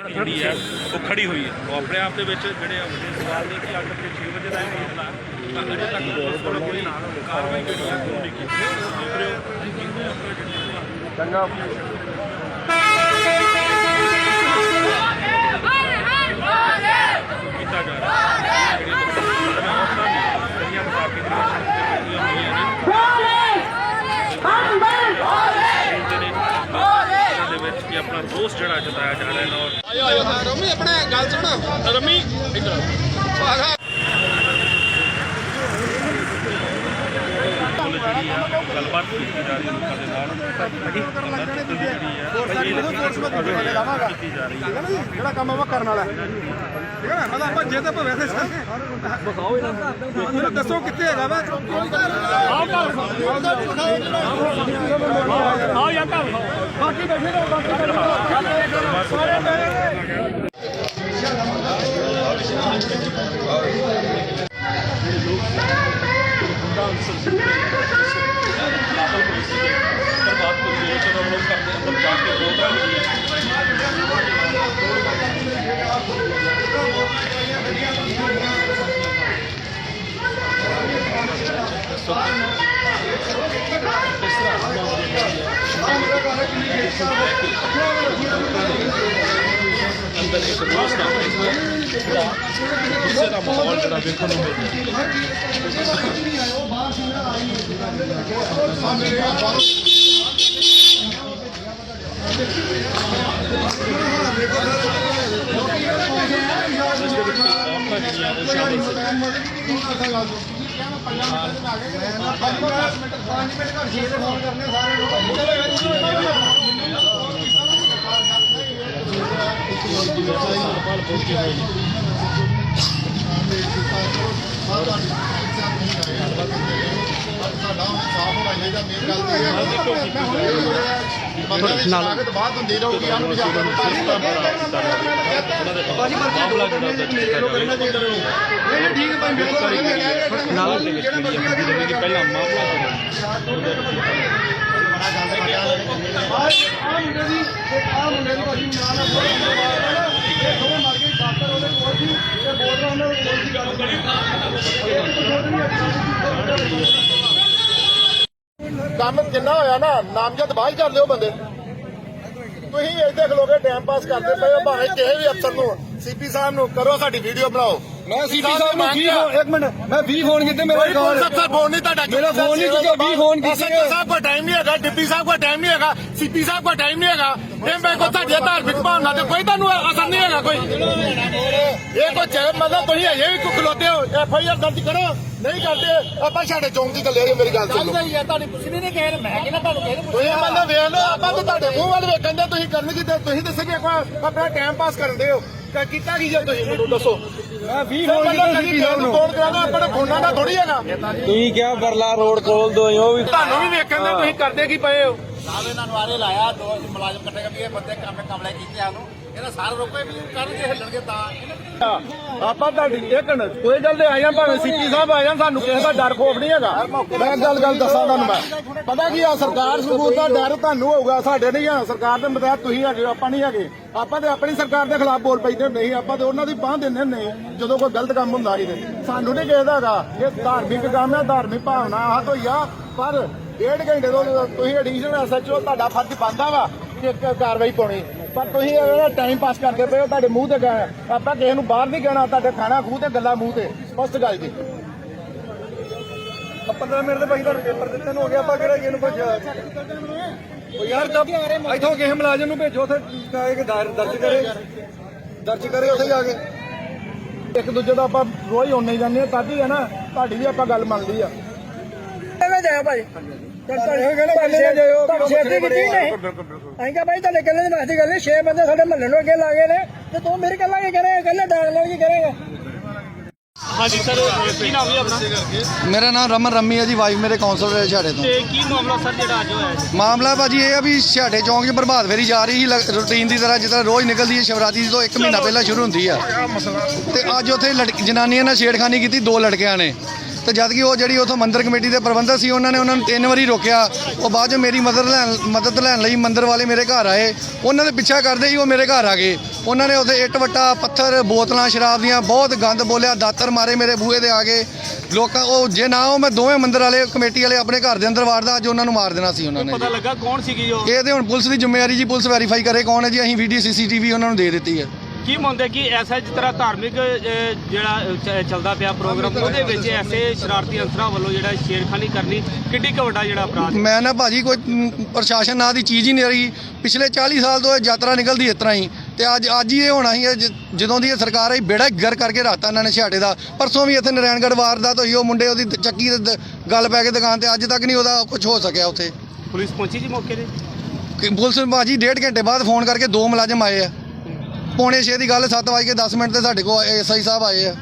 ਜਿਹੜੀ ਹੈ ਉਹ ਖੜੀ ਹੋਈ ਹੈ। ਉਹ ਆਪਣੇ ਆਪ ਦੇ ਵਿੱਚ ਜਿਹੜੇ ਆ ਵੱਡੇ ਸਵਾਲ ਨੇ ਕਿ ਅੱਗ ਤੇ 6 ਵਜੇ ਦਾ ਇਹ ਮਾਮਲਾ ਅਜੇ ਤੱਕ ਪੁਲਿਸ ਵੱਲੋਂ ਕੋਈ ਕਾਰਵਾਈ ਜਿਹੜੀ ਹੈ ਉਹ ਨਹੀਂ ਕੀਤੀ। ਚੰਗਾ ਕੀਤਾ ਜਾ ਰਿਹਾ ਹੈ ਜਿਹੜੀਆਂ ਔਰਤਾਂ ਨੇ ਜਿਹੜੀਆਂ ਵਿਸਾਖੀ ਦੀਆਂ ਸ਼ਹੀਦੀਆਂ ਹੋਈਆਂ ਨੇ ਕਹਿੰਦੇ ਨੇ ਉਹਨਾਂ ਦੇ ਵਿੱਚ ਕਿ ਆਪਣਾ ਰੋਸ ਜਿਹੜਾ ਜਤਾਇਆ ਜਾ ਰਿਹਾ ਹੈ ਆਇਓ ਆਇਓ ਰਮੀ ਆਪਣੇ ਗੱਲ ਸੁਣ। ਰਮੀ ਇੱਧਰ ਗੱਲਬਾਤ ਕੀਤੀ ਜਾ ਰਹੀ ਹੈ ਲੋਕਾਂ ਦੇ ਨਾਲ। ਜਿਹੜੀ ਆ ਕੀਤੀ ਜਾ ਰਹੀ ਹੈ। ਜਿਹੜਾ ਕੰਮ ਆਪਾਂ ਕਰਨ ਵਾਲਾ ਹੈ। ਠੀਕ ਹੈ ਨਾ ਮਤਲਬ ਆਪਾਂ ਜੇ ਤਾਂ ਆਪਾਂ ਵੈਸੇ ਸਾਂਗੇ ਬਖਾਓ ਇਹਨਾਂ ਨੂੰ ਦੱਸੋ ਕਿੱਥੇ ਹੈਗਾ ਵਾ ਆਓ ਯਾਰ ਘਰ ਬਾਕੀ ਬੈਠੇ ਰਹੋ ਬਾਕੀ ਪ੍ਰਭਾਤ ਪੁਰੀ ਦੇ ਚੋਂ ਲੋਕ ਅੰਦਰ ਇੱਕ ਰੋਸ ਦਾ ਗੁੱਸੇ ਦਾ ਮਾਹੌਲ ਜਿਹੜਾ ਵੇਖਣ ਨੂੰ ਮਿਲਦਾ ਹੈ ਜਿਸ ਦੇ ਵਿੱਚ ਔਰਤਾਂ ਜਿਹੜੀਆਂ ਉਹ ਸ਼ਾਮਲ ਸੀ ਨਾਲ ਬਾਤ ਹੁੰਦੀ ਰਹੂਗੀ ਆਨੂੰ ਮਾਮਲਾ ਜਿਹੜਾ ਦਰਜ ਕੀਤਾ ਜਾਵੇ ਇਹ ਠੀਕ ਹੈ ਭਾਈ ਮੇਰੇ ਕੋਲ ਨਾਲ ਦੇ ਵਿੱਚ ਹੈ ਪਹਿਲਾ ਮਾਮਲਾ ਆ ਮੁੰਡੇ ਦੀ ਆ ਮੁੰਡੇ ਦੀ ਭਾਜੀ ਨਾਂ ਨਾ ਇਹ ਦੋਵੇਂ ਮਰ ਗਏ ਡਾਕਟਰ ਉਹਦੇ ਕੋਲ ਸੀ ਤੇ ਬੋਲ ਰਹਾ ਉਹਨਾਂ ਦੇ ਕੋਲ ਸੀ ਗੱਲ ਕੰਮ ਕਿੰਨਾ ਹੋਇਆ ਨਾ, ਨਾਮਜ਼ਦ ਬਾਹਰ ਕਰ ਲਿਓ ਬੰਦੇ। ਤੁਸੀਂ ਇੱਥੇ ਖਲੋਗੇ ਟਾਈਮ ਪਾਸ ਕਰਦੇ ਪਏ ਹੋ, ਭਾਵੇਂ ਕਿਸੇ ਵੀ ਅਫਸਰ ਨੂੰ ਸੀਪੀ ਸਾਹਿਬ ਨੂੰ, ਕਰੋ ਸਾਡੀ ਵੀਡੀਓ ਬਣਾਓ। ਮੈਂ ਸੀਪੀ ਸਾਹਿਬ ਨੂੰ 20 ਫੋਨ ਇੱਕ ਮਿੰਟ ਮੈਂ 20 ਫੋਨ ਕੀਤੇ ਮੇਰੇ ਕੋਈ ਕੋਲ ਅਫਸਰ ਫੋਨ ਨਹੀਂ ਤੁਹਾਡਾ ਮੇਰਾ ਫੋਨ ਨਹੀਂ ਚੁੱਕਿਆ, ਵੀਹ ਫੋਨ ਕੀਤੇ। SHO ਸਾਹਿਬ ਕੋਲ ਟਾਈਮ ਨਹੀਂ ਹੈਗਾ ਡਿਪਟੀ ਸਾਹਿਬ ਕੋਲ ਟਾਈਮ ਨਹੀਂ ਹੈਗਾ ਸੀਪੀ ਸਾਹਿਬ ਕੋਲ ਟਾਈਮ ਨਹੀਂ ਹੈਗਾ। ਇਹ ਮੈਂ ਕੋ ਤੁਹਾਡੇ ਧਾਰਮਿਕ ਭਾਵਨਾ ਤੇ ਕੋਈ ਤੁਹਾਨੂੰ ਅਸਰ ਨਹੀਂ ਹੈਗਾ ਕੋਈ। ਇਹ ਕੋ ਚਾਹੇ ਮਤਲਬ ਤੁਸੀਂ ਅਜੇ ਵੀ ਕੋ ਖਲੋਤੇ ਹੋ ਐਫ ਆਈ ਆਰ ਦਰਜ ਕਰੋ ਨਹੀਂ ਕਰਦੇ ਆਪਾਂ ਸਾਡੇ ਚੌਂਕ 'ਚ ਚੱਲੇ ਮੇਰੀ ਗੱਲ ਸੁਣੋ। ਤੁਹਾਨੂੰ ਕੁਛ ਵੀ ਨਹੀਂ ਕਹਿ ਮੈਂ ਕਿਹਨਾਂ ਤੁਹਾਨੂੰ ਕਹਿ ਤੁਸੀਂ ਮਤਲਬ ਵੇਖ ਲਓ ਆਪਾਂ ਤਾਂ ਤੁਹਾਡੇ ਮੂੰਹ ਵੱਲ ਵੇਖਣ ਦੇ ਤੁਸੀਂ ਕਰਨ ਕੀ ਤੇ ਤੁਸੀਂ ਦੱਸੋ ਕਿ ਆਪਾਂ ਆਪਣਾ ਟਾਈਮ ਪਾਸ ਕਰਨ ਦੇ ਹੋ। ਕਿ ਕੀਤਾ ਕੀ ਜੇ ਤੁਸੀਂ ਮੈਨੂੰ ਦੱਸੋ? ਮੈਂ 20 ਨੂੰ ਕਰਾਂਗਾ ਫੋਨਾਂ ਦਾ ਥੋੜੀ ਹੈਗਾ। ਤੁਸੀਂ ਕਿਹਾ ਬਰਲਾ ਰੋਡ ਖੋਲ ਦੋ ਉਹ ਵੀ ਤੁਹਾਨੂੰ ਵੀ ਵੇਖਣ ਦੇ ਤੁਸੀਂ ਕਰਦੇ ਕੀ ਪਏ ਹੋ? ਸਾਹਿਬ ਇਹਨਾਂ ਨੂੰ ਆਰੇ ਲਾਇਆ ਦੋ ਮੁਲਾਜ਼ਮ ਕੱਟੇ ਵੀ ਇਹ ਬੰਦੇ ਕੰਮ ਕਮਲੇ ਕੀਤੇ ਆ ਨੂੰ ਇਹਨਾਂ ਸਾਰੇ ਰੋਕੇ ਵੀ ਕਰਨਗੇ ਹਿੱਲਣਗੇ ਤਾਂ। ਆਪਾਂ ਤੁਹਾਡੀ ਇੱਕ ਕੋਈ ਗੱਲ ਤੇ ਆਇਆ ਭਾਵੇਂ ਸੀਪੀ ਸਾਹਿਬ ਆ ਸਾਨੂੰ ਕਿਸੇ ਦਾ ਡਰ ਖੋਫ ਨਹੀਂ ਹੈਗਾ। ਮੈਂ ਗੱਲ ਗੱਲ ਦੱਸਾਂ ਤੁਹਾਨੂੰ ਮੈਂ। ਪਤਾ ਕੀ ਆ ਸਰਕਾਰ ਸਬੂਤ ਦਾ ਡਰ ਤੁਹਾਨੂੰ ਹੋਊਗਾ ਸਾਡੇ ਨਹੀਂ ਆ। ਸਰਕਾਰ ਦੇ ਮਤਹਿਤ ਤੁਸੀਂ ਹੈਗੇ ਹੋ, ਆਪਾਂ ਨਹੀਂ ਹੈਗੇ। ਆਪਾਂ ਤੇ ਆਪਣੀ ਸਰਕਾਰ ਦੇ ਖਿਲਾਫ ਬੋਲ ਪੈਂਦੇ ਨਹੀਂ ਆਪਾਂ ਤੇ ਉਹਨਾਂ ਦੀ ਬਾਹ ਦਿੰਦੇ ਨਹੀਂ ਜਦੋਂ ਕੋਈ ਗਲਤ ਕੰਮ ਹੁੰਦਾ ਸੀ ਤੇ। ਸਾਨੂੰ ਨਹੀਂ ਕਿਸੇ ਦਾ ਹੈਗਾ। ਇਹ ਧਾਰਮਿਕ ਕੰਮ ਹੈ ਧਾਰਮਿਕ ਭਾਵਨਾ ਆਹ ਤੋਂ ਆ। ਪਰ ਡੇਢ ਘੰਟੇ ਤੋਂ ਤੁਸੀਂ ਐਡੀਸ਼ਨਲ ਐਸਐਚਓ ਤੁਹਾਡਾ ਫਰਜ਼ ਬਣਦਾ ਵਾ ਕਿ ਇੱਕ ਕਾਰਵਾਈ ਪਾਉਣੀ। ਪਰ ਤੁਸੀਂ ਇਹਦਾ ਟਾਈਮ ਪਾਸ ਕਰਦੇ ਪਏ ਹੋ ਤੁਹਾਡੇ ਮੂੰਹ ਤੇ ਗਏ ਆਪਾਂ ਕਿਸੇ ਨੂੰ ਬਾਹਰ ਨਹੀਂ ਕਹਿਣਾ ਤੁਹਾਡੇ ਖਾਣਾ ਖੂਹ ਤੇ ਗੱਲਾਂ ਮੂੰਹ ਤੇ। ਸਪਸ਼ਟ ਗੱਲ ਜੀ 15 ਮਿੰਟ ਦੇ ਭਾਈ ਤੁਹਾਨੂੰ ਪੇਪਰ ਦਿੱਤੇ ਨੂੰ ਹੋ ਗਿਆ ਆਪਾਂ ਕਿਹੜਾ ਇਹਨੂੰ ਭੇਜਿਆ? ਉਹ ਯਾਰ ਤਾਂ ਇਥੋਂ ਕਿਸੇ ਮੁਲਾਜ਼ਮ ਨੂੰ ਭੇਜੋ ਉੱਥੇ ਕਹੇ ਕਿ ਦਰ- ਦਰਜ ਕਰੇ। ਦਰਜ ਕਰੇ ਉੱਥੇ ਜਾ ਕੇ। ਇੱਕ ਦੂਜੇ ਦਾ ਆਪਾਂ ਰੋਜ਼ ਹੁੰਨੇ ਜਾਂਦੇ ਆ ਤਦ ਹੀ ਹੈ ਨਾ ਤੁਹਾਡੀ ਵੀ ਆਪਾਂ ਗੱਲ ਮੰਨਦੀ ਆ। ਜਾਇਆ ਭਾਈ? ਇਹ ਕਿਹੜਾ ਬੰਦੇ ਨੇ ਜਾਇਓ, ਤੁਹਾਨੂੰ ਛੇਤੀ ਕੀਤੀ ਨਹੀਂ। ਅਸੀਂ ਕਿਹਾ ਭਾਈ ਤੁਹਾਡੇ ਕੱਲੇ ਦੀ ਵਾਸਤੇ ਗੱਲ ਨਹੀਂ 6 ਬੰਦੇ ਸਾਡੇ ਮਹੱਲੇ ਨੂੰ ਅੱਗੇ ਲਾ ਗਏ ਨੇ ਤੇ ਤੂੰ ਮੇਰੇ ਕੱਲਾ ਕੀ ਕਰੇਗਾ ਕੱਲੇ ਡਾਂਗ ਨਾਲ ਕੀ ਕਰੇਗਾ? ਹਾਂਜੀ ਸਰ ਕੀ ਨਾਮ ਹੈ ਆਪਣਾ? ਮੇਰਾ ਨਾਮ ਰਮਨ ਰੰਮੀ ਹੈ ਜੀ ਵਾਈਫ ਮੇਰੇ ਕਾਉਂਸਲਰ ਹੈ ਛਾੜੇ ਤੋਂ। ਤੇ ਕੀ ਮਾਮਲਾ ਸਰ ਜਿਹੜਾ ਅੱਜ ਹੋਇਆ ਹੈ? ਮਾਮਲਾ ਭਾਜੀ ਇਹ ਆ ਵੀ ਛਾੜੇ ਚੌਂਕ 'ਚ ਪ੍ਰਭਾਤ ਫੇਰੀ ਜਾ ਰਹੀ ਸੀ ਰੂਟੀਨ ਦੀ ਤਰ੍ਹਾਂ ਜਿਸ ਤਰ੍ਹਾਂ ਰੋਜ਼ ਨਿਕਲਦੀ ਹੈ ਸ਼ਿਵਰਾਤਰੀ ਤੋਂ 1 ਮਹੀਨਾ ਪਹਿਲਾਂ ਸ਼ੁਰੂ ਹੁੰਦੀ ਆ। ਤੇ ਅੱਜ ਉੱਥੇ ਲੜਕ- ਜਨਾਨੀਆਂ ਨਾਲ ਛੇੜਖਾਨੀ ਕੀਤੀ ਦੋ ਲੜਕਿਆਂ ਨੇ। ਤੇ ਜਦ ਕਿ ਉਹ ਜਿਹੜੀ ਉਥੋਂ ਮੰਦਿਰ ਕਮੇਟੀ ਦੇ ਪ੍ਰਬੰਧਕ ਸੀ ਉਹਨਾਂ ਨੇ ਉਹਨਾਂ ਨੂੰ ਤਿੰਨ ਵਾਰੀ ਰੋਕਿਆ। ਉਹ ਬਾਅਦ 'ਚ ਮੇਰੀ ਮਦਦ ਲੈਣ ਮਦਦ ਲੈਣ ਲਈ ਮੰਦਿਰ ਵਾਲੇ ਮੇਰੇ ਘਰ ਆਏ। ਉਹਨਾਂ ਦੇ ਪਿੱਛਾ ਕਰਦੇ ਹੀ ਉਹ ਮੇਰੇ ਘਰ ਆ ਗਏ। ਉਹਨਾਂ ਨੇ ਉੱਥੇ ਇੱਟ ਵੱਟਾ ਪੱਥਰ ਬੋਤਲਾਂ ਸ਼ਰਾਬ ਦੀਆਂ ਬਹੁਤ ਗੰਦ ਬੋਲਿਆ ਦਾਤਰ ਮਾਰੇ ਮੇਰੇ ਬੂਹੇ ਦੇ ਆ ਕੇ ਲੋਕਾਂ ਉਹ ਜੇ ਨਾ ਉਹ ਮੈਂ ਦੋਵੇਂ ਮੰਦਿਰ ਵਾਲੇ ਕਮੇਟੀ ਵਾਲੇ ਆਪਣੇ ਘਰ ਦੇ ਅੰਦਰ ਵਾੜਦਾ ਅੱਜ ਉਹਨਾਂ ਨੂੰ ਮਾਰ ਦੇਣਾ ਸੀ ਉਹਨਾਂ ਨੇ। ਪਤਾ ਲੱਗਾ ਕੌਣ ਸੀਗੀ ਉਹ? ਇਹ ਤੇ ਹੁਣ ਪੁਲਿਸ ਦੀ ਜ਼ਿੰਮੇਵਾਰੀ ਜੀ ਪੁਲਿਸ ਵੈਰੀਫਾਈ ਕਰੇ ਕੌਣ ਹੈ ਜੀ ਅਸੀਂ ਵੀਡੀਓ ਸੀਸੀਟੀਵੀ ਉਹਨਾਂ ਨੂੰ ਦੇ ਦਿੱਤੀ ਹੈ। ਕੀ ਮੰਨਦੇ ਕਿ ਐਸਾ ਜਿਸ ਤਰ੍ਹਾਂ ਧਾਰਮਿਕ ਜਿਹੜਾ ਚ- ਚੱਲਦਾ ਪਿਆ ਪ੍ਰੋਗਰਾਮ ਉਹਦੇ ਵਿੱਚ ਐਸੇ ਸ਼ਰਾਰਤੀ ਅੰਸਰਾਂ ਵੱਲੋਂ ਜਿਹੜਾ ਛੇੜਖਾਨੀ ਕਰਨੀ ਕਿੱਡੀ ਕੁ ਵੱਡਾ ਜਿਹੜਾ ਅਪਰਾਧ ਹੈ? ਮੈਂ ਨਾ ਭਾਜੀ ਕੋਈ ਮ, ਪ੍ਰਸ਼ਾਸਨ ਨਾਂ ਦੀ ਚੀਜ਼ ਹੀ ਨਹੀਂ ਰਹੀ। ਪਿਛਲੇ 40 ਸਾਲ ਤੋਂ ਇਹ ਯਾਤਰਾ ਨਿਕਲਦੀ ਇਸ ਤਰ੍ਹਾਂ ਹੀ। ਤੇ ਅੱਜ ਅੱਜ ਹੀ ਇਹ ਹੋਣਾ ਸੀ ਇਹ ਜ- ਜਦੋਂ ਦੀ ਇਹ ਸਰਕਾਰ ਆਈ ਬੇੜਾ ਗਰ ਕਰਕੇ ਰਾਤਾ ਇਹਨਾਂ ਨੇ ਛਾੜੇ ਦਾ। ਪਰਸੋਂ ਵੀ ਇੱਥੇ ਨਰੈਣਗੜ੍ਹ ਵਾਰਦਾਤ ਹੋਈ ਉਹ ਮੁੰਡੇ ਉਹਦੀ ਦ- ਚੱਕੀ ਦ- ਗੱਲ ਪੈ ਕੇ ਦੁਕਾਨ ਤੇ ਅੱਜ ਤੱਕ ਨਹੀਂ ਉਹਦਾ ਕੁਝ ਹੋ ਸਕਿਆ ਉੱਥੇ। ਪੁਲਿਸ ਪਹੁੰਚੀ ਜੀ ਮੌਕੇ ਤੇ? ਕਿ ਪੁਲਿਸ ਭਾਜੀ ਡੇਢ ਘੰਟੇ ਬਾਅਦ ਫੋਨ ਕਰਕੇ ਦੋ ਮੁਲਾਜ਼ਮ ਆਏ ਆ। ਪੌਣੇ 6 ਦੀ ਗੱਲ 7 ਵਜੇ ਕੇ 10 ਮਿੰਟ ਤੇ ਸਾਡੇ ਕੋਲ ਐਸਆਈ ਸਾਹਿਬ ਆਏ ਆ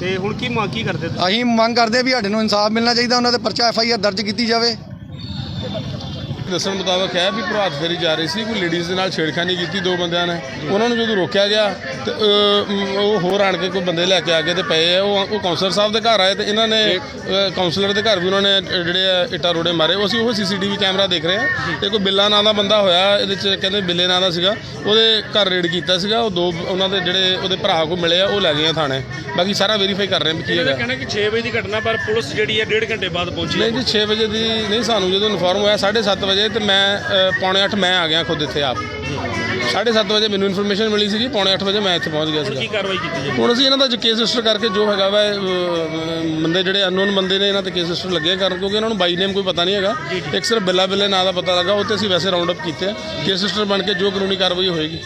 ਤੇ ਹੁਣ ਕੀ ਮੰਗ ਕੀ ਕਰਦੇ ਤੁਸੀਂ? ਅਸੀਂ ਮੰਗ ਕਰਦੇ ਆ ਵੀ ਸਾਡੇ ਨੂੰ ਇਨਸਾਫ ਮਿਲਣਾ ਚਾਹੀਦਾ ਉਹਨਾਂ ਦੇ ਪਰਚਾ ਐਫਆਈਆਰ ਦਰਜ ਕੀਤੀ ਜਾਵੇ ਦੱਸਣ ਮੁਤਾਬਕ ਹੈ ਵੀ ਪ੍ਰਭਾਤ ਫੇਰੀ ਜਾ ਰਹੀ ਸੀ ਕੋਈ ਲੇਡੀਜ਼ ਦੇ ਨਾਲ ਛੇੜਖਾਨੀ ਕੀਤੀ ਦੋ ਬੰਦਿਆਂ ਨੇ। ਉਹਨਾਂ ਨੂੰ ਜਦੋਂ ਰੋਕਿਆ ਗਿਆ ਤੇ ਅਹ, ਉਹ ਹੋਰ ਆਣ ਕੇ ਕੋਈ ਬੰਦੇ ਲੈ ਕੇ ਆ ਕੇ ਤੇ ਪਏ ਆ। ਉਹ ਉਹ ਕਾਉਂਸਲਰ ਸਾਹਿਬ ਦੇ ਘਰ ਆਏ ਤੇ ਇਹਨਾਂ ਨੇ ਅਹ, ਕਾਉਂਸਲਰ ਦੇ ਘਰ ਵੀ ਉਹਨਾਂ ਨੇ ਅਹ, ਜਿਹੜੇ ਆ ਇੱਟਾਂ ਰੋੜੇ ਮਾਰੇ। ਉਹ ਅਸੀਂ ਉਹ ਸੀਸੀਟੀਵੀ ਕੈਮਰਾ ਦੇਖ ਰਹੇ ਹਾਂ ਤੇ ਕੋਈ ਬਿੱਲਾ ਨਾਂ ਦਾ ਬੰਦਾ ਹੋਇਆ ਇਹਦੇ ਚ ਕਹਿੰਦੇ ਬਿੱਲੇ ਨਾਂ ਦਾ ਸੀਗਾ। ਉਹਦੇ ਘਰ ਰੇਡ ਕੀਤਾ ਸੀਗਾ ਉਹ ਦੋ ਉਹਨਾਂ ਦੇ ਜਿਹੜੇ ਉਹਦੇ ਭਰਾ ਕੋ ਮਿਲੇ ਆ ਉਹ ਲੈ ਗਏ ਆ ਥਾਣੇ। ਬਾਕੀ ਸਾਰਾ ਵੈਰੀਫਾਈ ਕਰ ਰਹੇ ਹਾਂ ਵੀ ਕੀ ਹੈਗਾ। ਕਹਿੰਦੇ ਕਿ 6 ਵਜੇ ਦੀ ਘਟਨਾ ਪਰ ਪੁਲਿਸ ਜਿਹੜੀ ਹੈ ਡੇਢ ਘੰਟੇ ਬਾਅਦ ਪਹੁੰਚੀ ਨਹੀਂ ਜੀ 6 ਵਜੇ ਦੀ ਨਹੀਂ ਸਾਨੂੰ ਜਦੋਂ ਇਨਫੋਰਮ ਹੋਇਆ 7:30 ਵਜੇ ਤੇ ਮੈਂ ਪੌਣੇ 8 ਮੈਂ ਆ ਗਿਆ ਖੁਦ ਇੱਥੇ ਆਪ। 7:30 ਵਜੇ ਮੈਨੂੰ ਇਨਫੋਰਮੇਸ਼ਨ ਮਿਲੀ ਸੀਗੀ ਪੌਣੇ 8 ਵਜੇ ਮੈਂ ਇੱਥੇ ਪਹੁੰਚ ਗਿਆ ਸੀਗਾ। ਕੀ ਕਾਰਵਾਈ ਕੀਤੀ ਜੀ ਹੁਣ ਅਸੀਂ ਇਹਨਾਂ ਦਾ ਕੇਸ ਰਜਿਸਟਰ ਕਰਕੇ ਜੋ ਹੈਗਾ ਵਾ ਬੰਦੇ ਜਿਹੜੇ ਅਨਨੋਨ ਬੰਦੇ ਨੇ ਇਹਨਾਂ ਤੇ ਕੇਸ ਰਜਿਸਟਰ ਲੱਗੇ ਕਰਨ ਕਿਉਂਕਿ ਇਹਨਾਂ ਨੂੰ ਬਾਈ ਨੇਮ ਕੋਈ ਪਤਾ ਨਹੀਂ ਹੈਗਾ। ਇੱਕ ਸਿਰਫ ਬਿੱਲਾ ਬਿੱਲੇ ਨਾਂ ਦਾ ਪਤਾ ਲੱਗਾ ਉਹ ਤੇ ਅਸੀਂ ਵੈਸੇ ਰਾਉਂਡ ਅਪ ਕੀਤੇ ਕੇਸ ਰਜਿਸਟਰ ਬਣ ਕੇ ਜੋ ਕਾਨੂੰਨੀ ਕਾਰਵਾਈ ਹੋਏਗੀ।